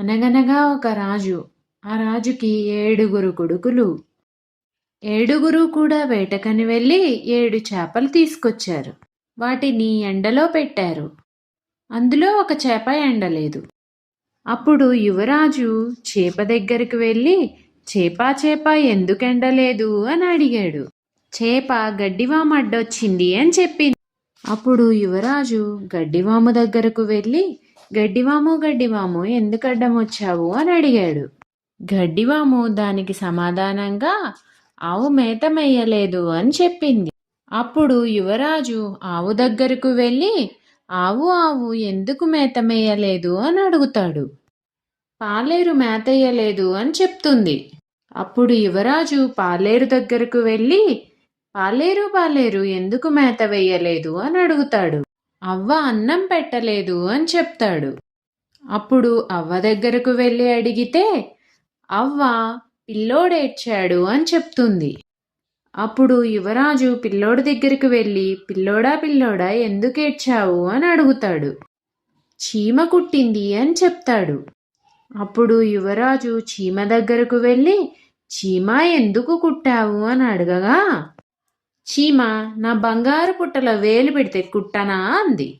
అనగనగా ఒక రాజు ఆ రాజుకి ఏడుగురు కొడుకులు. ఏడుగురు కూడా వేటకని వెళ్ళి ఏడు చేపలు తీసుకొచ్చారు. వాటిని ఎండలో పెట్టారు. అందులో ఒక చేప ఎండలేదు. అప్పుడు యువరాజు చేప దగ్గరికి వెళ్ళి చేపా చేప ఎందుకెండలేదు అని అడిగాడు. చేప గడ్డివాము అడ్డొచ్చింది అని చెప్పింది. అప్పుడు యువరాజు గడ్డివాము దగ్గరకు వెళ్ళి గడ్డివాము గడ్డివాము ఎందుకు అడ్డం వచ్చావు అని అడిగాడు. గడ్డివాము దానికి సమాధానంగా ఆవు మేత మేయలేదు అని చెప్పింది. అప్పుడు యువరాజు ఆవు దగ్గరకు వెళ్ళి ఆవు ఆవు ఎందుకు మేత మేయలేదు అని అడుగుతాడు. పాలేరు మేతయ్యలేదు అని చెప్తుంది. అప్పుడు యువరాజు పాలేరు దగ్గరకు వెళ్ళి పాలేరు పాలేరు ఎందుకు మేత వేయలేదు అని అడుగుతాడు. అవ్వ అన్నం పెట్టలేదు అని చెప్తాడు. అప్పుడు అవ్వ దగ్గరకు వెళ్ళి అడిగితే అవ్వ పిల్లోడేడ్చాడు అని చెప్తుంది. అప్పుడు యువరాజు పిల్లోడి దగ్గరికి వెళ్ళి పిల్లోడా పిల్లోడా ఎందుకు ఏడ్చావు అని అడుగుతాడు. చీమ కుట్టింది అని చెప్తాడు. అప్పుడు యువరాజు చీమ దగ్గరకు వెళ్ళి చీమ ఎందుకు కుట్టావు? అని అడగగా చీమ నా బంగారు పుట్టలో వేలు పెడితే కుట్టనా అంది.